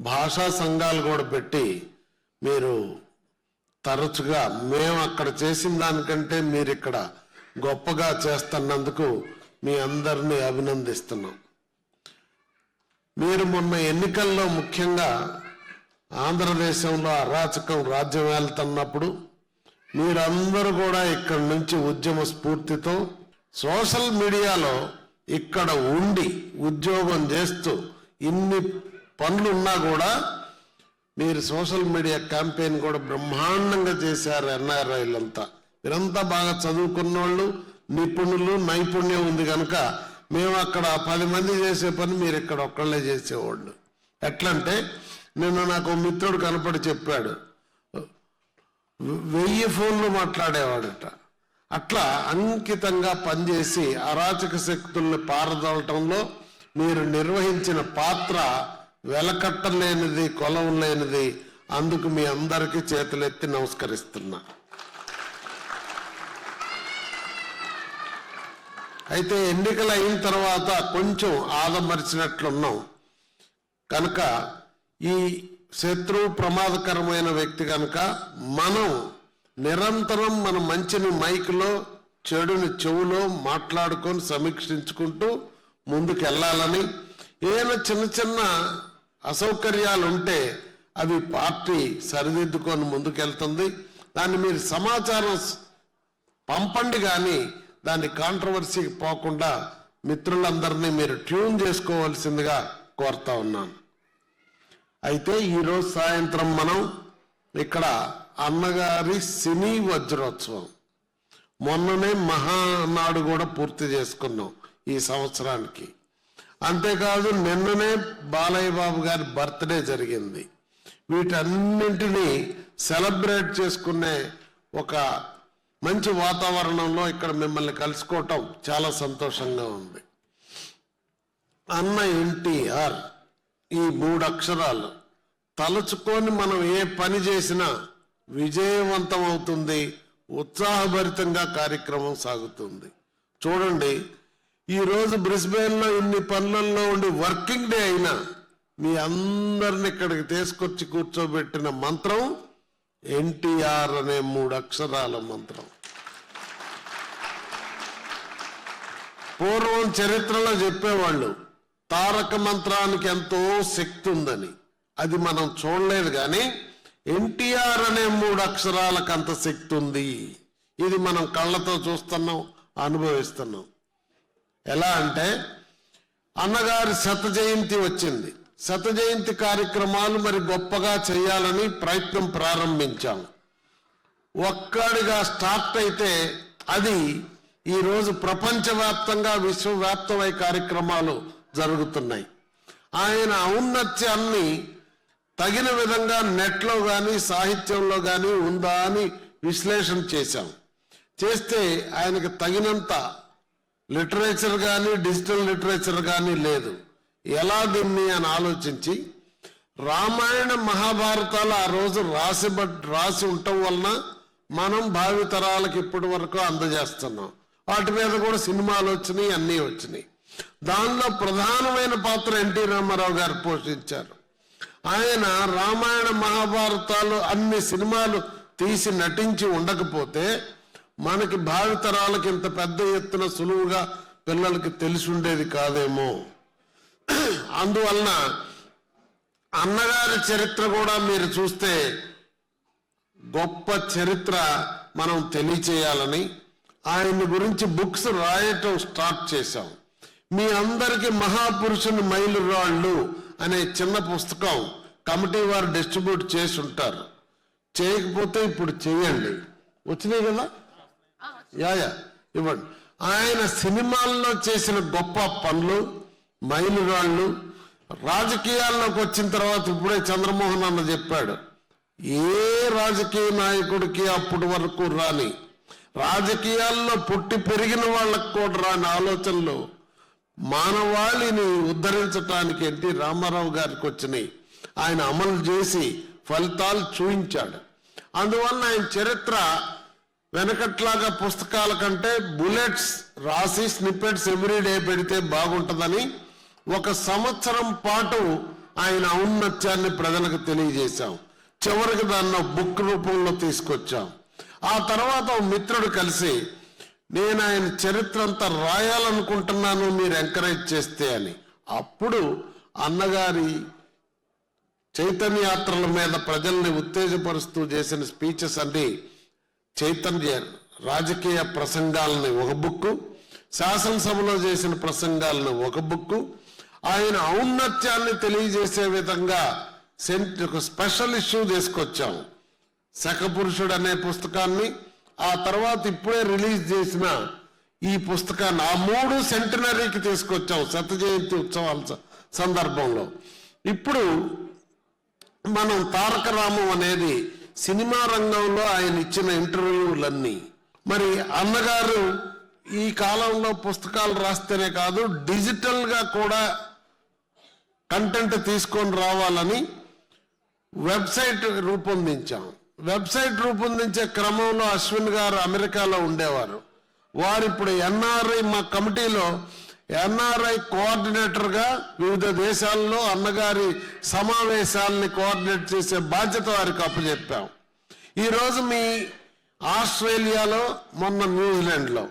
భాషా సంఘాలు కూడా పెట్టి మీరు తరచుగా మేము అక్కడ చేసిన దానికంటే మీరు ఇక్కడ గొప్పగా చేస్తున్నందుకు మీ అందరినీ అభినందిస్తున్నాం. మీరు మొన్న ఎన్నికల్లో ముఖ్యంగా ఆంధ్రదేశంలో అరాచకం రాజ్యం వెళ్తున్నప్పుడు మీరందరూ కూడా ఇక్కడ నుంచి ఉద్యమ స్ఫూర్తితో సోషల్ మీడియాలో ఇక్కడ ఉండి ఉద్యోగం చేస్తూ ఇన్ని పనులు ఉన్నా కూడా మీరు సోషల్ మీడియా క్యాంపెయిన్ కూడా బ్రహ్మాండంగా చేశారు ఎన్ఆర్ఐలంతా. మీరంతా బాగా చదువుకున్న వాళ్ళు నిపుణులు నైపుణ్యం ఉంది కనుక మేము అక్కడ పది మంది చేసే పని మీరు ఇక్కడ ఒక్కళ్ళే చేసేవాళ్ళు. ఎట్లంటే నిన్న నాకు మిత్రుడు కనపడి చెప్పాడు. వెయ్యి ఫోన్లు మాట్లాడేవాడట. అట్లా అంకితంగా పనిచేసి అరాచక శక్తుల్ని పారదలటంలో మీరు నిర్వహించిన పాత్ర వెలకట్టలేనిది కొలం లేనిది అందుకు మీ అందరికీ చేతులెత్తి నమస్కరిస్తున్నా. అయితే ఎన్నికలు అయిన తర్వాత కొంచెం ఆదమరిచినట్లున్నాం. కనుక ఈ శత్రువు ప్రమాదకరమైన వ్యక్తి కనుక మనం నిరంతరం మన మంచిని మైక్లో చెడుని చెవులో మాట్లాడుకొని సమీక్షించుకుంటూ ముందుకు వెళ్ళాలని ఏదైనా చిన్న చిన్న అసౌకర్యాలు ఉంటే అవి పార్టీ సరిదిద్దుకొని ముందుకెళ్తుంది. దాన్ని మీరు సమాచారం పంపండి కానీ దాన్ని కాంట్రవర్సీకి పోకుండా మిత్రులందరినీ మీరు ట్యూన్ చేసుకోవాల్సిందిగా కోరుతా ఉన్నాను. అయితే ఈరోజు సాయంత్రం మనం ఇక్కడ అన్నగారి సినీ వజ్రోత్సవం. మొన్ననే మహానాడు కూడా పూర్తి చేసుకున్నాం ఈ సంవత్సరానికి. అంతేకాదు నిన్ననే బాలయ్య బాబు గారి బర్త్డే జరిగింది. వీటన్నింటినీ సెలబ్రేట్ చేసుకునే ఒక మంచి వాతావరణంలో ఇక్కడ మిమ్మల్ని కలుసుకోవటం చాలా సంతోషంగా ఉంది. అన్న ఎన్టీఆర్ ఈ మూడు అక్షరాలు తలుచుకొని మనం ఏ పని చేసినా విజయవంతం అవుతుంది ఉత్సాహభరితంగా కార్యక్రమం సాగుతుంది. చూడండి ఈరోజు బ్రిస్బెయిన్లో ఇన్ని పనులలో ఉండి వర్కింగ్ డే అయినా మీ అందరిని ఇక్కడికి తీసుకొచ్చి కూర్చోబెట్టిన మంత్రం ఎన్టీఆర్ అనే మూడు అక్షరాల మంత్రం. పూర్వం చరిత్రలో చెప్పేవాళ్ళు తారక మంత్రానికి ఎంతో శక్తి ఉందని. అది మనం చూడలేదు కానీ ఎన్టీఆర్ అనే మూడు అక్షరాలకు అంత శక్తి ఉంది. ఇది మనం కళ్ళతో చూస్తున్నాం అనుభవిస్తున్నాం. ఎలా అంటే అన్నగారి శత జయంతి వచ్చింది. శత జయంతి కార్యక్రమాలు మరి గొప్పగా చేయాలని ప్రయత్నం ప్రారంభించాం ఒక్కడిగా స్టార్ట్ అయితే అది ఈరోజు ప్రపంచవ్యాప్తంగా విశ్వవ్యాప్తమై కార్యక్రమాలు జరుగుతున్నాయి. ఆయన ఔన్నత్యాన్ని తగిన విధంగా నెట్లో కానీ సాహిత్యంలో కానీ ఉందా అని విశ్లేషణ చేశాం. చేస్తే ఆయనకు తగినంత లిటరేచర్ కానీ డిజిటల్ లిటరేచర్ కానీ లేదు. ఎలా దీన్ని అని ఆలోచించి రామాయణ మహాభారతాలు ఆ రోజు రాసి రాసి ఉండటం వలన మనం భావితరాలకు ఇప్పటి వరకు అందజేస్తున్నాం. వాటి మీద కూడా సినిమాలు వచ్చినాయి అన్నీ వచ్చినాయి. దానిలో ప్రధానమైన పాత్ర ఎన్టీ రామారావు గారు పోషించారు. ఆయన రామాయణ మహాభారతాలు అన్ని సినిమాలు తీసి నటించి ఉండకపోతే మనకి భావితరాలకు ఇంత పెద్ద ఎత్తున సులువుగా పిల్లలకి తెలిసి ఉండేది కాదేమో. అందువలన అన్నగారి చరిత్ర కూడా మీరు చూస్తే గొప్ప చరిత్ర మనం తెలియచేయాలని ఆయన గురించి బుక్స్ రాయటం స్టార్ట్ చేశాం. మీ అందరికీ మహాపురుషుని మైలురాళ్ళు అనే చిన్న పుస్తకం కమిటీ వారు డిస్ట్రిబ్యూట్ చేసి ఉంటారు. చేయకపోతే ఇప్పుడు చేయండి వచ్చినాయి కదా? Yeah yeah. ఇవ్వండి. ఆయన సినిమాల్లో చేసిన గొప్ప పనులు మైలురాళ్ళు రాజకీయాల్లోకి వచ్చిన తర్వాత ఇప్పుడే చంద్రమోహన్ అన్న చెప్పాడు ఏ రాజకీయ నాయకుడికి అప్పటి వరకు రాని రాజకీయాల్లో పుట్టి పెరిగిన వాళ్ళకు కూడా రాని ఆలోచనలు మానవాళిని ఉద్ధరించడానికి ఎన్టీ రామారావు గారికి వచ్చినాయి. ఆయన అమలు చేసి ఫలితాలు చూపించాడు. అందువల్ల ఆయన చరిత్ర వెనకట్లాగా పుస్తకాల కంటే బుల్లెట్స్ రాసి స్నిప్పెట్స్ ఎవ్రీ డే పెడితే బాగుంటుందని ఒక సంవత్సరం పాటు ఆయన ఔన్నత్యాన్ని ప్రజలకు తెలియజేశాం. చివరికి దాన్ని బుక్ రూపంలో తీసుకొచ్చాం. ఆ తర్వాత మిత్రుడు కలిసి నేను ఆయన చరిత్ర అంతా రాయాలనుకుంటున్నాను మీరు ఎంకరేజ్ చేస్తే అని. అప్పుడు అన్నగారి చైతన్యాత్రల మీద ప్రజల్ని ఉత్తేజపరుస్తూ చేసిన స్పీచెస్ అన్ని చైతన్య రాజకీయ ప్రసంగాలని ఒక బుక్కు శాసనసభలో చేసిన ప్రసంగాలను ఒక బుక్కు ఆయన ఔన్నత్యాన్ని తెలియజేసే విధంగా సెంట్ ఒక స్పెషల్ ఇష్యూ తీసుకొచ్చాం. శకపురుషుడు అనే పుస్తకాన్ని ఆ తర్వాత ఇప్పుడే రిలీజ్ చేసిన ఈ పుస్తకాన్ని ఆ మూడు సెంటనరీకి తీసుకొచ్చాం శత జయంతి ఉత్సవాల సందర్భంలో. ఇప్పుడు మనం తారక రామం అనేది సినిమా రంగంలో ఆయన ఇచ్చిన ఇంటర్వ్యూలన్నీ. మరి అన్నగారు ఈ కాలంలో పుస్తకాలు రాస్తేనే కాదు డిజిటల్గా కూడా కంటెంట్ తీసుకొని రావాలని వెబ్సైట్ రూపొందించాం. వెబ్సైట్ రూపొందించే క్రమంలో అశ్విన్ గారు అమెరికాలో ఉండేవారు. వారు ఇప్పుడు ఎన్ఆర్ఐ మా కమిటీలో ఎన్ఆర్ఐ కోఆర్డినేటర్గా వివిధ దేశాల్లో అన్నగారి సమావేశాలని కోఆర్డినేట్ చేసే బాధ్యత వారికి అప్పచెప్పాం ఈరోజు మీ ఆస్ట్రేలియాలో మొన్న న్యూజిలాండ్లో.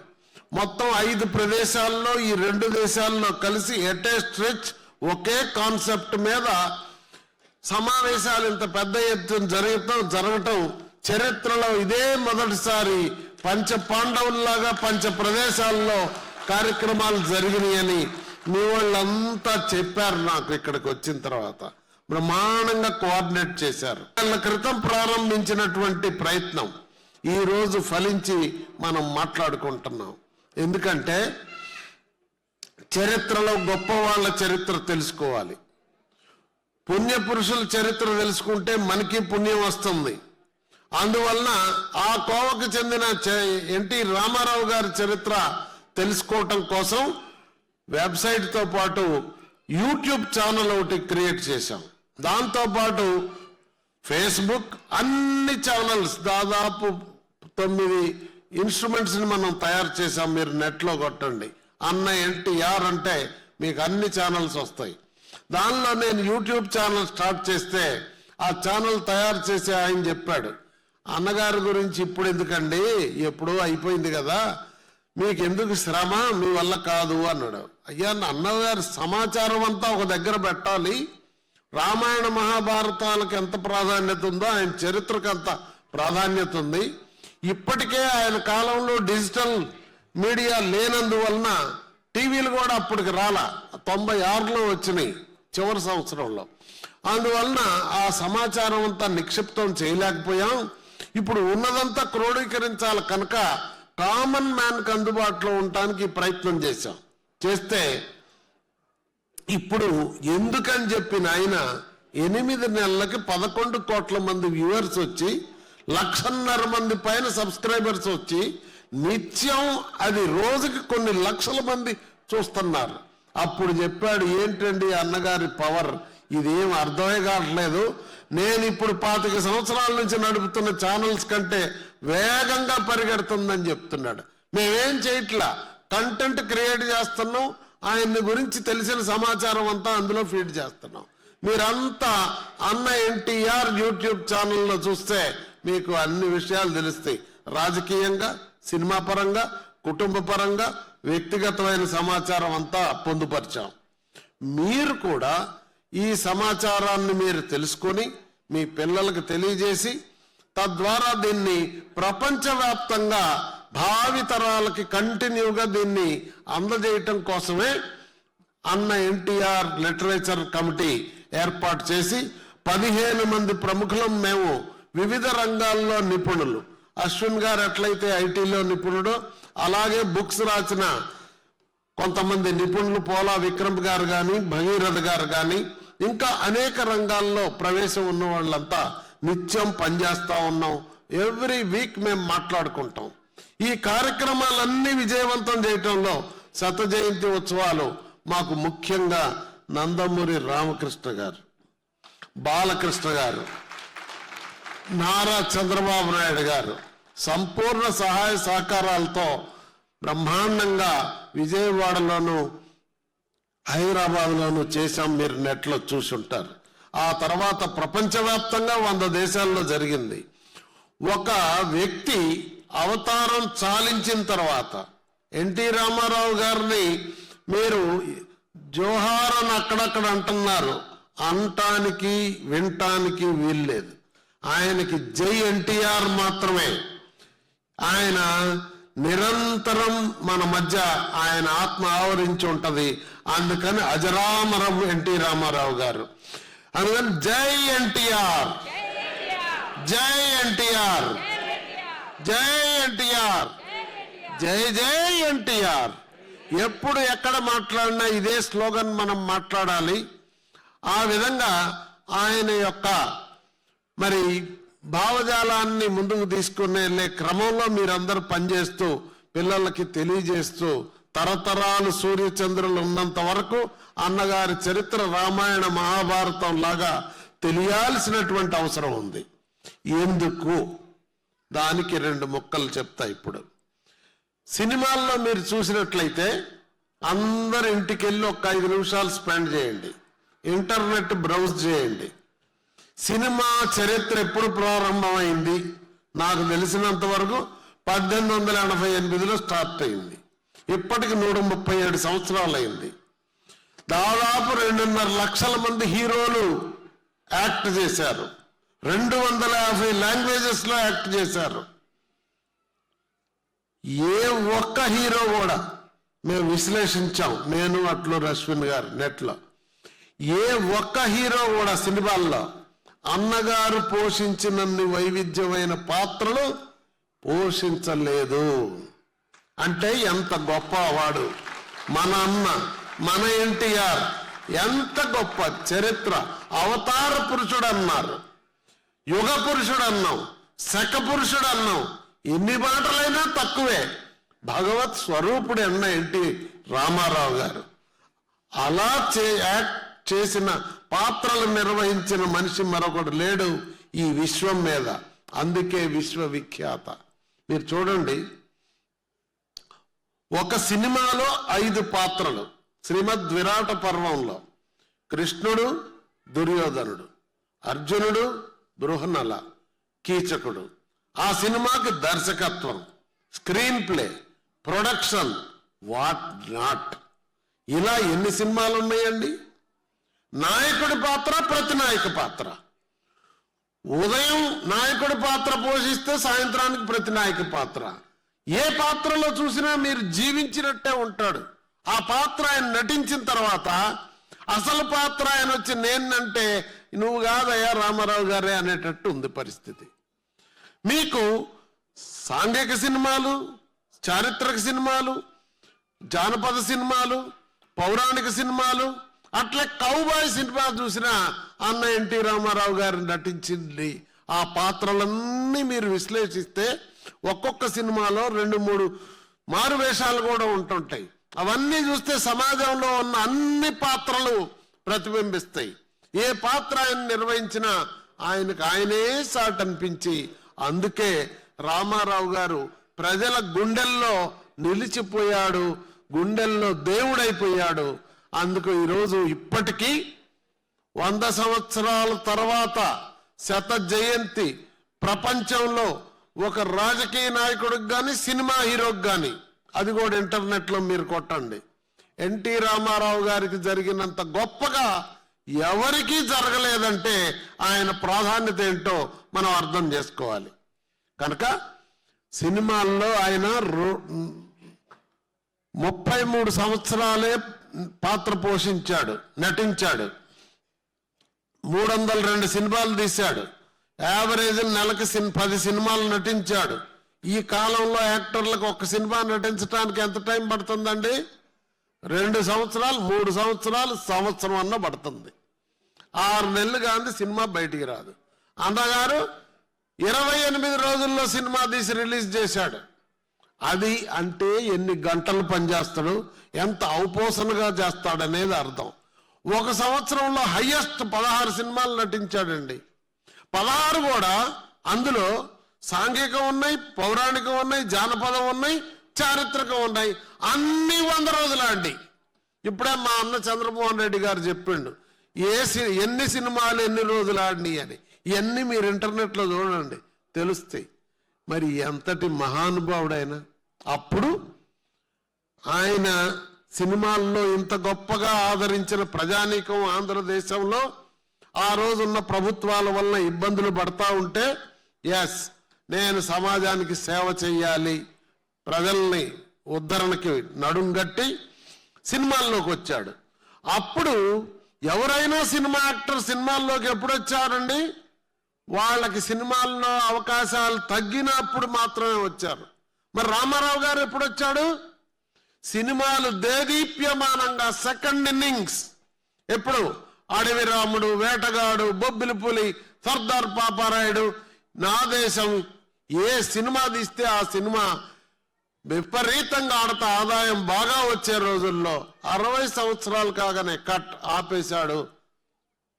మొత్తం ఐదు ప్రదేశాల్లో ఈ రెండు దేశాల్లో కలిసి ఎటే స్ట్రెచ్ ఒకే కాన్సెప్ట్ మీద సమావేశాలు ఇంత పెద్ద ఎత్తున జరగటం జరగటం చరిత్రలో ఇదే మొదటిసారి పంచ పాండవుల్లాగా పంచ ప్రదేశాల్లో కార్యక్రమాలు జరిగినాయని మీ వాళ్ళంతా చెప్పారు నాకు ఇక్కడికి వచ్చిన తర్వాత. బ్రహ్మాండంగా కోఆర్డినేట్ చేశారు. వాళ్ళ క్రితం ప్రారంభించినటువంటి ప్రయత్నం ఈరోజు ఫలించి మనం మాట్లాడుకుంటున్నాం. ఎందుకంటే చరిత్రలో గొప్ప వాళ్ళ చరిత్ర తెలుసుకోవాలి. పుణ్యపురుషుల చరిత్ర తెలుసుకుంటే మనకి పుణ్యం వస్తుంది. అందువలన ఆ కోవకు చెందిన చ- ఎన్టీ రామారావు గారి చరిత్ర తెలుసుకోవటం కోసం వెబ్సైట్తో పాటు యూట్యూబ్ ఛానల్ ఒకటి క్రియేట్ చేశాం. దాంతోపాటు ఫేస్బుక్ అన్ని ఛానల్స్ దాదాపు తొమ్మిది ఇన్స్ట్రుమెంట్స్ని మనం తయారు చేసాం మీరు నెట్లో కొట్టండి. అన్న ఎన్టీఆర్ అంటే మీకు అన్ని ఛానల్స్ వస్తాయి. దానిలో నేను యూట్యూబ్ ఛానల్ స్టార్ట్ చేస్తే ఆ ఛానల్ తయారు చేసి ఆయన చెప్పాడు. అన్నగారి గురించి ఇప్పుడు ఎందుకండి? ఎప్పుడు అయిపోయింది కదా. మీకు ఎందుకు శ్రమ? మీ వల్ల కాదు అన్నాడు. అయ్యా నా అన్నగారి సమాచారం అంతా ఒక దగ్గర పెట్టాలి. రామాయణ మహాభారతాలకు ఎంత ప్రాధాన్యత ఉందో ఆయన చరిత్రకు అంత ప్రాధాన్యత ఉంది. ఇప్పటికే ఆయన కాలంలో డిజిటల్ మీడియా లేనందువలన టీవీలు కూడా అప్పటికి రాలా. తొంభై ఆరులో వచ్చినాయి చివరి సంవత్సరంలో. అందువలన ఆ సమాచారం అంతా నిక్షిప్తం చేయలేకపోయాం. ఇప్పుడు ఉన్నదంతా క్రోడీకరించాలి కనుక కామన్ మ్యాన్కి అందుబాటులో ఉండటానికి ప్రయత్నం చేశాం. చేస్తే ఇప్పుడు ఎందుకని చెప్పిన ఆయన ఎనిమిది నెలలకి పదకొండు కోట్ల మంది వ్యూవర్స్ వచ్చి లక్షన్నర మంది పైన సబ్స్క్రైబర్స్ వచ్చి నిత్యం అది రోజుకి కొన్ని లక్షల మంది చూస్తున్నారు. అప్పుడు చెప్పాడు ఏంటండి అన్నగారి పవర్? ఇదేం అర్థమే కావట్లేదు. నేను ఇప్పుడు పాతిక సంవత్సరాల నుంచి నడుపుతున్న ఛానల్స్ కంటే వేగంగా పరిగెడుతుందని చెప్తున్నాడు. మేమేం చేయట్లా? కంటెంట్ క్రియేట్ చేస్తున్నాం. ఆయన్ని గురించి తెలిసిన సమాచారం అంతా అందులో ఫీడ్ చేస్తున్నాం. మీరంతా అన్న ఎన్టీఆర్ యూట్యూబ్ ఛానల్లో చూస్తే మీకు అన్ని విషయాలు తెలుస్తాయి. రాజకీయంగా సినిమా పరంగా కుటుంబ పరంగా వ్యక్తిగతమైన సమాచారం అంతా పొందుపరిచాం. మీరు కూడా ఈ సమాచారాన్ని మీరు తెలుసుకొని మీ పిల్లలకు తెలియజేసి తద్వారా దీన్ని ప్రపంచవ్యాప్తంగా భావితరాలకి కంటిన్యూగా దీన్ని అందజేయటం కోసమే అన్న ఎన్టీఆర్ లిటరేచర్ కమిటీ ఏర్పాటు చేసి పదిహేను మంది ప్రముఖులం మేము వివిధ రంగాల్లో నిపుణులు. అశ్విన్ గారు ఎట్లయితే ఐటీలో నిపుణుడు అలాగే బుక్స్ రాసిన కొంతమంది నిపుణులు పోలా విక్రమ్ గారు కానీ భగీరథ గారు కానీ ఇంకా అనేక రంగాల్లో ప్రవేశం ఉన్న వాళ్ళంతా నిత్యం పనిచేస్తూ ఉన్నాం. ఎవ్రీ వీక్ మేము మాట్లాడుకుంటాం. ఈ కార్యక్రమాలన్నీ విజయవంతం చేయటంలో శత జయంతి ఉత్సవాలు మాకు ముఖ్యంగా నందమూరి రామకృష్ణ గారు బాలకృష్ణ గారు నారా చంద్రబాబు నాయుడు గారు సంపూర్ణ సహాయ సహకారాలతో బ్రహ్మాండంగా విజయవాడలోను హైదరాబాద్లోను చేశాం మీరు నెట్లో చూసుంటారు. ఆ తర్వాత ప్రపంచవ్యాప్తంగా వంద దేశాల్లో జరిగింది. ఒక వ్యక్తి అవతారం చాలించిన తర్వాత ఎన్టీ రామారావు గారిని మీరు జోహార్ అని అక్కడక్కడ అంటున్నారు. అంటానికి వినటానికి వీల్లేదు. ఆయనకి జై ఎన్టీఆర్ మాత్రమే. ఆయన నిరంతరం మన మధ్య ఆయన ఆత్మ ఆవరించి ఉంటది. అందుకని అజరామరం ఎన్టీ రామారావు గారు. అందుకని జై ఎన్టీఆర్. జై ఎన్టీఆర్. జై ఎన్టీఆర్. జై జై ఎన్టీఆర్. ఎప్పుడు ఎక్కడ మాట్లాడినా ఇదే స్లోగన్ మనం మాట్లాడాలి. ఆ విధంగా ఆయన యొక్క మరి భావజాలాన్ని ముందుకు తీసుకుని వెళ్ళే క్రమంలో మీరందరూ పనిచేస్తూ పిల్లలకి తెలియజేస్తూ తరతరాలు సూర్యచంద్రులు ఉన్నంత వరకు అన్నగారి చరిత్ర రామాయణ మహాభారతం లాగా తెలియాల్సినటువంటి అవసరం ఉంది. ఎందుకు? దానికి రెండు ముక్కలు చెప్తా ఇప్పుడు. సినిమాల్లో మీరు చూసినట్లయితే అందరి ఇంటికి వెళ్ళి ఒక ఐదు నిమిషాలు స్పెండ్ చేయండి. ఇంటర్నెట్ బ్రౌజ్ చేయండి. సినిమా చరిత్ర ఎప్పుడు ప్రారంభమైంది? నాకు తెలిసినంత వరకు పద్దెనిమిది వందల ఎనభై ఎనిమిదిలో స్టార్ట్ అయింది. ఇప్పటికి నూట ముప్పై ఏడు సంవత్సరాలు అయింది దాదాపు రెండున్నర లక్షల మంది హీరోలు యాక్ట్ చేశారు. రెండు వందల యాభై లాంగ్వేజెస్లో యాక్ట్ చేశారు. ఏ ఒక్క హీరో కూడా మేము విశ్లేషించాం నేను అట్లు రశ్విన్ గారు నెట్లో. ఏ ఒక్క హీరో కూడా సినిమాల్లో అన్నగారు పోషించినన్ని వైవిధ్యమైన పాత్రలు పోషించలేదు. అంటే ఎంత గొప్పవాడు. మన అన్న మన ఎన్టీఆర్ ఎంత గొప్ప చరిత్ర. అవతార పురుషుడు అన్నారు యుగ పురుషుడు అన్నాం శక పురుషుడు అన్నాం ఎన్ని మాటలైనా తక్కువే. భగవత్ స్వరూపుడు అన్న ఎన్టీ రామారావు గారు. అలా చే యాక్ట్ చేసిన పాత్రలు నిర్వహించిన మనిషి మరొకడు లేడు ఈ విశ్వం మీద. అందుకే విశ్వవిఖ్యాత. మీరు చూడండి. ఒక సినిమాలో ఐదు పాత్రలు. శ్రీమద్ విరాట పర్వంలో. కృష్ణుడు దుర్యోధనుడు. అర్జునుడు బృహనల కీచకుడు. ఆ సినిమాకి దర్శకత్వం. Screenplay. Production. What not. ఇలా ఎన్ని సినిమాలు ఉన్నాయండి? నాయకుడి పాత్ర ప్రతినాయక పాత్ర. ఉదయం నాయకుడి పాత్ర పోషిస్తే సాయంత్రానికి ప్రతినాయక పాత్ర. ఏ పాత్రలో చూసినా మీరు జీవించినట్టే ఉంటాడు. ఆ పాత్ర ఆయన నటించిన తర్వాత అసలు పాత్ర ఆయన వచ్చి నేనంటే నువ్వు కాదయ్యా రామారావు గారే అనేటట్టు ఉంది పరిస్థితి. మీకు సాంఘిక సినిమాలు చారిత్రక సినిమాలు జానపద సినిమాలు పౌరాణిక సినిమాలు అట్లే కౌబాయ్ సినిమా చూసిన అన్న ఎన్టీ రామారావు గారు నటించింది. ఆ పాత్రలన్నీ మీరు విశ్లేషిస్తే ఒక్కొక్క సినిమాలో రెండు మూడు మారు వేషాలు కూడా ఉంటుంటాయి. అవన్నీ చూస్తే సమాజంలో ఉన్న అన్ని పాత్రలు ప్రతిబింబిస్తాయి. ఏ పాత్ర ఆయన నిర్వహించినా ఆయనకు ఆయనే సాట్ అనిపించి అందుకే రామారావు గారు ప్రజల గుండెల్లో నిలిచిపోయాడు గుండెల్లో దేవుడైపోయాడు. అందుకు ఈరోజు ఇప్పటికీ వంద సంవత్సరాల తర్వాత శత జయంతి ప్రపంచంలో ఒక రాజకీయ నాయకుడికి కానీ సినిమా హీరోకి కానీ అది కూడా ఇంటర్నెట్లో మీరు కొట్టండి. ఎన్టీ రామారావు గారికి జరిగినంత గొప్పగా ఎవరికీ జరగలేదంటే ఆయన ప్రాధాన్యత ఏంటో మనం అర్థం చేసుకోవాలి. కనుక సినిమాల్లో ఆయన ముప్పై మూడు సంవత్సరాలే పాత్ర పోషించాడు నటించాడు. మూడు వందల రెండు సినిమాలు తీశాడు. యావరేజ్ నెలకి సిన్ పది సినిమాలు నటించాడు. ఈ కాలంలో యాక్టర్లకు ఒక సినిమా నటించడానికి ఎంత టైం పడుతుందండి? రెండు సంవత్సరాలు మూడు సంవత్సరాలు సంవత్సరం అన్న పడుతుంది. ఆరు నెలలు కానీ సినిమా బయటికి రాదు. అన్నగారు ఇరవై ఎనిమిది రోజుల్లో సినిమా తీసి రిలీజ్ చేశాడు. అది అంటే ఎన్ని గంటలు పనిచేస్తాడు ఎంత ఔపోసనగా చేస్తాడనేది అర్థం. ఒక సంవత్సరంలో హయ్యెస్ట్ పదహారు సినిమాలు నటించాడండి. పదహారు కూడా అందులో సాంఘికం ఉన్నాయి పౌరాణికం ఉన్నాయి జానపదం ఉన్నాయి చారిత్రకం ఉన్నాయి. అన్ని వంద రోజులండి ఇప్పుడే మా అన్న చంద్రమోహన్ రెడ్డి గారు చెప్పిండు ఏ సి- ఎన్ని సినిమాలు ఎన్ని రోజులు ఆడినాయి అని. ఇవన్నీ మీరు ఇంటర్నెట్లో చూడండి తెలుస్తాయి. మరి ఎంతటి మహానుభావుడైన అప్పుడు ఆయన సినిమాల్లో ఇంత గొప్పగా ఆదరించిన ప్రజానీకం ఆంధ్రదేశంలో ఆ రోజున్న ప్రభుత్వాల వల్ల ఇబ్బందులు పడతా ఉంటే ఎస్ నేను సమాజానికి సేవ చెయ్యాలి. ప్రజల్ని ఉద్ధరణకి నడుంగట్టి సినిమాల్లోకి వచ్చాడు. అప్పుడు ఎవరైనా సినిమా యాక్టర్ సినిమాల్లోకి ఎప్పుడు వచ్చారండి? వాళ్ళకి సినిమాల్లో అవకాశాలు తగ్గినప్పుడు మాత్రమే వచ్చారు. మరి రామారావు గారు ఎప్పుడు వచ్చాడు సినిమాలు దేదీప్యమానంగా సెకండ్ ఇన్నింగ్స్. ఎప్పుడు? అడవి రాముడు వేటగాడు బొబ్బిలి పులి సర్దార్ పాపారాయుడు. నా దేశం ఏ సినిమా తీస్తే ఆ సినిమా విపరీతంగా ఆడతా ఆదాయం బాగా వచ్చే రోజుల్లో అరవై సంవత్సరాలు కాగానే కట్ ఆపేశాడు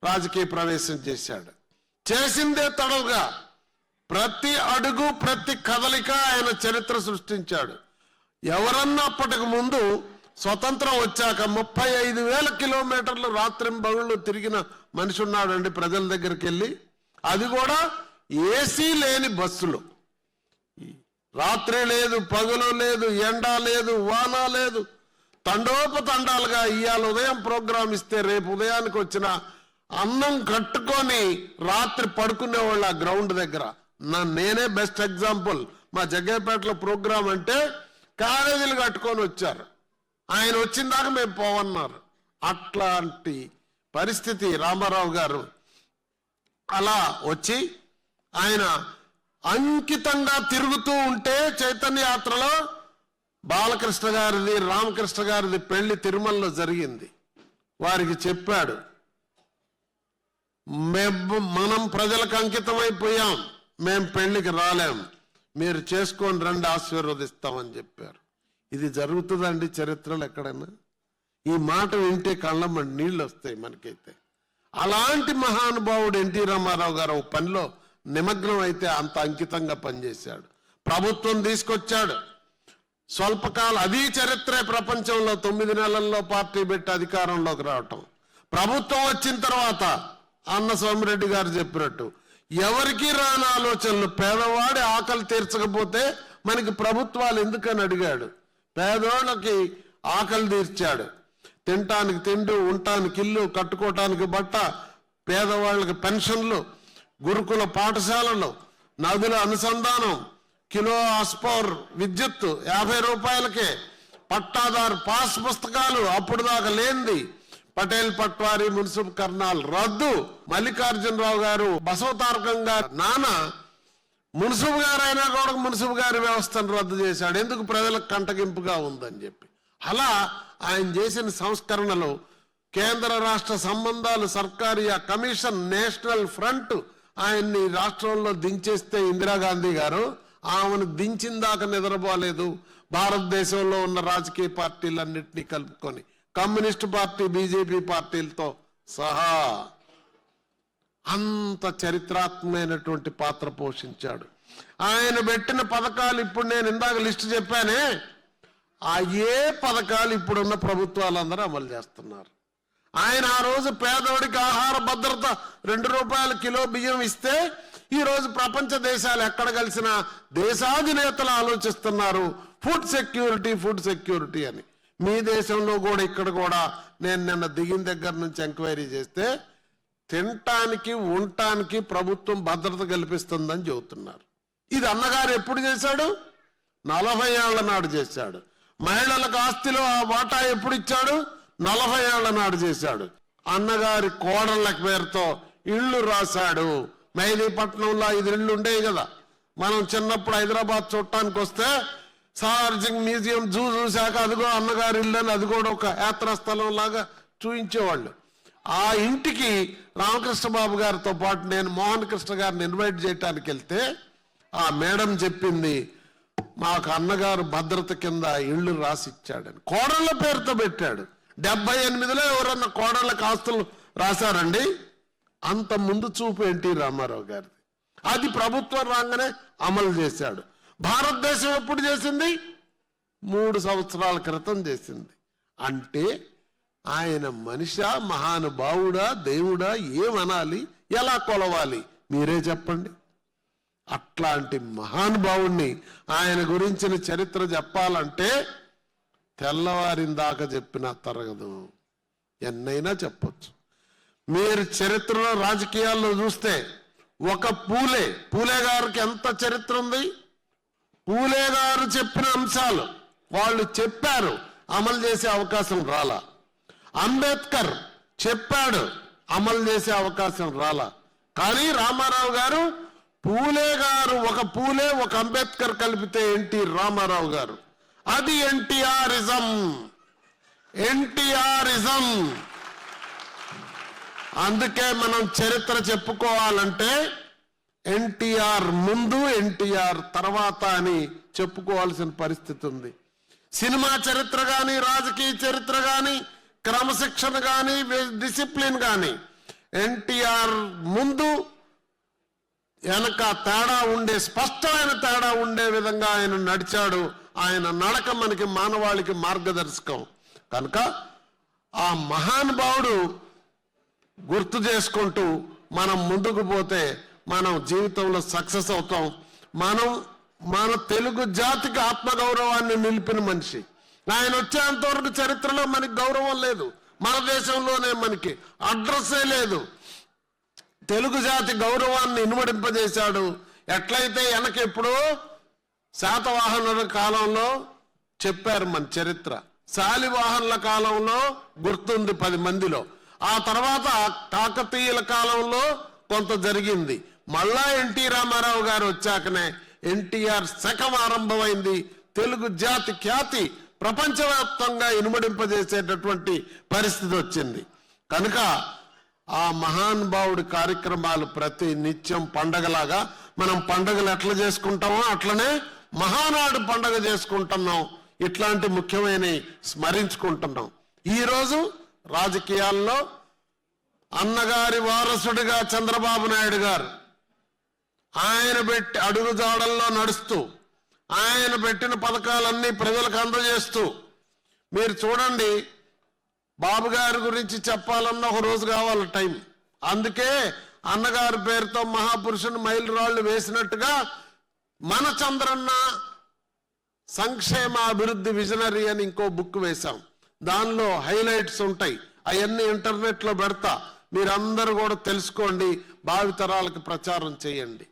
రాజకీయ ప్రవేశం చేశాడు. చేసిందే తడవుగా. ప్రతి అడుగు ప్రతి కదలిక ఆయన చరిత్ర సృష్టించాడు. ఎవరన్నా అప్పటికి ముందు స్వతంత్రం వచ్చాక ముప్పై ఐదు వేల కిలోమీటర్లు రాత్రింబగుళ్ళు తిరిగిన మనిషి ఉన్నాడండి ప్రజల దగ్గరికి వెళ్ళి. అది కూడా ఏసీ లేని బస్సులు. రాత్రి లేదు పగులు లేదు ఎండ లేదు వాన లేదు. తండోపతండాలుగా ఇవాళ ఉదయం ప్రోగ్రాం ఇస్తే రేపు ఉదయానికి వచ్చిన అన్నం కట్టుకొని రాత్రి పడుకునేవాళ్ళు ఆ గ్రౌండ్ దగ్గర. నా నేనే బెస్ట్ ఎగ్జాంపుల్ మా జగ్గేపేటలో ప్రోగ్రాం అంటే కాలేజీలు కట్టుకొని వచ్చారు. ఆయన వచ్చిన దాకా మేము పోవన్నారు. అట్లాంటి పరిస్థితి రామారావు గారు. అలా వచ్చి ఆయన అంకితంగా తిరుగుతూ ఉంటే చైతన్య యాత్రలో బాలకృష్ణ గారిది రామకృష్ణ గారిది పెళ్ళి తిరుమలలో జరిగింది. వారికి చెప్పాడు మేము మనం ప్రజలకు అంకితమైపోయాం. మేం పెళ్ళికి రాలేం. మీరు చేసుకొని రండి ఆశీర్వదిస్తామని చెప్పారు. ఇది జరుగుతుందండి చరిత్రలో ఎక్కడైనా? ఈ మాట వింటే కళ్ళమ్మ నీళ్ళు వస్తాయి మనకైతే. అలాంటి మహానుభావుడు ఎన్టీ రామారావు గారు ఒక పనిలో నిమగ్నం అయితే అంత అంకితంగా పనిచేశాడు. ప్రభుత్వం తీసుకొచ్చాడు. స్వల్పకాల అది చరిత్రే ప్రపంచంలో తొమ్మిది నెలల్లో పార్టీ పెట్టి అధికారంలోకి రావటం. ప్రభుత్వం వచ్చిన తర్వాత అన్న సోమిరెడ్డి గారు చెప్పినట్టు. ఎవరికి రాని ఆలోచనలు పేదవాడి ఆకలి తీర్చకపోతే మనకి ప్రభుత్వాలు ఎందుకని అడిగాడు? పేదోళ్ళకి ఆకలి తీర్చాడు. తినటానికి తిండి ఉండటానికి ఇల్లు కట్టుకోవటానికి బట్ట పేదవాళ్ళకి పెన్షన్లు గురుకుల పాఠశాలలు నదుల అనుసంధానం కిలో అస్పౌర్ విద్యుత్ యాభై రూపాయలకే పట్టాదారు పాస్ పుస్తకాలు అప్పుడు దాకా లేనిది. పటేల్ పట్వారి మున్సిపల్ కర్నాల్ రద్దు. మల్లికార్జునరావు గారు బసవతారకంగా గారు మున్సిపల్ గారు గారైనా కూడా మున్సిపల్ గారి వ్యవస్థను రద్దు చేశాడు. ఎందుకు ప్రజలకు కంటగింపుగా ఉందని చెప్పి. అలా ఆయన చేసిన సంస్కరణలు కేంద్ర రాష్ట్ర సంబంధాలు సర్కారియా కమిషన్ నేషనల్ ఫ్రంట్ ఆయన్ని రాష్ట్రంలో దించేస్తే ఇందిరాగాంధీ గారు ఆమెను దించిన దాకా నిద్రపోలేదు. భారతదేశంలో ఉన్న రాజకీయ పార్టీలన్నింటినీ కలుపుకొని కమ్యూనిస్ట్ పార్టీ బీజేపీ పార్టీలతో సహా అంత చరిత్రాత్మకమైనటువంటి పాత్ర పోషించాడు. ఆయన పెట్టిన పథకాలు ఇప్పుడు నేను ఇందాక లిస్ట్ చెప్పానే ఆ ఏ పథకాలు ఇప్పుడున్న ప్రభుత్వాలందరూ అమలు చేస్తున్నారు. ఆయన ఆ రోజు పేదవాడికి ఆహార భద్రత రెండు రూపాయల కిలో బియ్యం ఇస్తే ఈ రోజు ప్రపంచ దేశాలు ఎక్కడ కలిసిన దేశాధినేతలు ఆలోచిస్తున్నారు ఫుడ్ సెక్యూరిటీ ఫుడ్ సెక్యూరిటీ అని. మీ దేశంలో కూడా ఇక్కడ కూడా నేను నిన్న దిగిన దగ్గర నుంచి ఎంక్వైరీ చేస్తే తినటానికి ఉండటానికి ప్రభుత్వం భద్రత కల్పిస్తుందని చెబుతున్నారు. ఇది అన్నగారు ఎప్పుడు చేశాడు? నలభై ఏళ్ళ నాడు చేశాడు. మహిళలకు ఆస్తిలో ఆ వాటా ఎప్పుడు ఇచ్చాడు? నలభై ఏళ్ళ నాడు చేశాడు. అన్నగారి కోడళ్ళ పేరుతో ఇళ్ళు రాశాడు. మెహదీపట్నంలో ఐదు ఇళ్ళు ఉండేవి కదా. మనం చిన్నప్పుడు హైదరాబాద్ చూడటానికి వస్తే సాలార్జింగ్ మ్యూజియం జూ చూశాక అదిగో అన్నగారి ఇల్లు అని అది కూడా ఒక యాత్రాస్థలం లాగా చూపించేవాళ్ళు ఆ ఇంటికి రామకృష్ణ బాబు గారితో పాటు నేను మోహన్ కృష్ణ గారిని ఇన్వైట్ చేయటానికి వెళ్తే ఆ మేడం చెప్పింది మాకు అన్నగారు భద్రత కింద ఇళ్ళు రాసిచ్చాడని. కోడళ్ళ పేరుతో పెట్టాడు. డెబ్బై ఎనిమిదిలో ఎవరన్నా కోడళ్ళకి ఆస్తులు రాశారండి? అంత ముందు చూపు ఎన్టీ రామారావు గారిది? అది ప్రభుత్వం రాగానే అమలు చేశాడు. భారతదేశం ఎప్పుడు చేసింది? మూడు సంవత్సరాల క్రితం చేసింది. అంటే ఆయన మనిషా మహానుభావుడా దేవుడా ఏమనాలి ఎలా కొలవాలి? మీరే చెప్పండి. అట్లాంటి మహానుభావుణ్ణి ఆయన గురించిన చరిత్ర చెప్పాలంటే తెల్లవారిందాక చెప్పినా తరగదు. ఎన్నైనా చెప్పచ్చు. మీరు చరిత్రలో రాజకీయాల్లో చూస్తే ఒక పూలే. పూలే గారికి ఎంత చరిత్ర ఉంది? పూలే గారు చెప్పిన అంశాలు వాళ్ళు చెప్పారు అమలు చేసే అవకాశం రాలా. అంబేద్కర్ చెప్పాడు అమలు చేసే అవకాశం రాలా. కానీ రామారావు గారు పూలే గారు ఒక పూలే ఒక అంబేద్కర్ కలిపితే ఎన్టీ రామారావు గారు. అది ఎన్టీఆరిజం. ఎన్టీఆరిజం. అందుకే మనం చరిత్ర చెప్పుకోవాలంటే ఎన్టీఆర్ ముందు ఎన్టీఆర్ తర్వాత అని చెప్పుకోవాల్సిన పరిస్థితి ఉంది. సినిమా చరిత్ర కానీ రాజకీయ చరిత్ర కానీ క్రమశిక్షణ కానీ డిసిప్లిన్ కానీ ఎన్టీఆర్ ముందు వెనక తేడా ఉండే స్పష్టమైన తేడా ఉండే విధంగా ఆయన నడిచాడు. ఆయన నడక మనకి మానవాళికి మార్గదర్శకం. కనుక ఆ మహానుభావుడు గుర్తు చేసుకుంటూ మనం ముందుకు పోతే మనం జీవితంలో సక్సెస్ అవుతాం. మనం మన తెలుగు జాతికి ఆత్మగౌరవాన్ని నిలిపిన మనిషి. ఆయన వచ్చేంత వరకు చరిత్రలో మనకి గౌరవం లేదు. మన దేశంలోనే మనకి అడ్రస్సే లేదు. తెలుగు జాతి గౌరవాన్ని ఇనుమడింపజేశాడు. ఎట్లయితే వెనక ఎప్పుడో శాతవాహనుల కాలంలో చెప్పారు మన చరిత్ర. శాలివాహనుల కాలంలో గుర్తుంది పది మందిలో. ఆ తర్వాత కాకతీయుల కాలంలో కొంత జరిగింది. మళ్ళా ఎన్టీ రామారావు గారు వచ్చాకనే ఎన్టీఆర్ శకం ఆరంభమైంది. తెలుగు జాతి ఖ్యాతి ప్రపంచవ్యాప్తంగా ఇనుమడింపజేసేటటువంటి పరిస్థితి వచ్చింది. కనుక ఆ మహానుభావుడి కార్యక్రమాలు ప్రతి నిత్యం పండగలాగా మనం పండగలు ఎట్లా చేసుకుంటామో అట్లనే మహానాడు పండగ చేసుకుంటున్నాం. ఇట్లాంటి ముఖ్యమైన స్మరించుకుంటున్నాం. ఈరోజు రాజకీయాల్లో అన్నగారి వారసుడిగా చంద్రబాబు నాయుడు గారు ఆయన పెట్టి అడుగు జాడల్లో నడుస్తూ ఆయన పెట్టిన పథకాలన్నీ ప్రజలకు అందజేస్తూ. మీరు చూడండి బాబు గారి గురించి చెప్పాలన్న ఒక రోజు కావాలి టైం. అందుకే అన్నగారి పేరుతో మహాపురుషుని మైలురాళ్ళు వేసినట్టుగా మన చంద్రన్న సంక్షేమ అభివృద్ధి విజనరీ అని ఇంకో బుక్ వేశాం. దానిలో హైలైట్స్ ఉంటాయి. అవన్నీ ఇంటర్నెట్లో పెడతా. మీరందరూ కూడా తెలుసుకోండి. భావితరాలకు ప్రచారం చేయండి.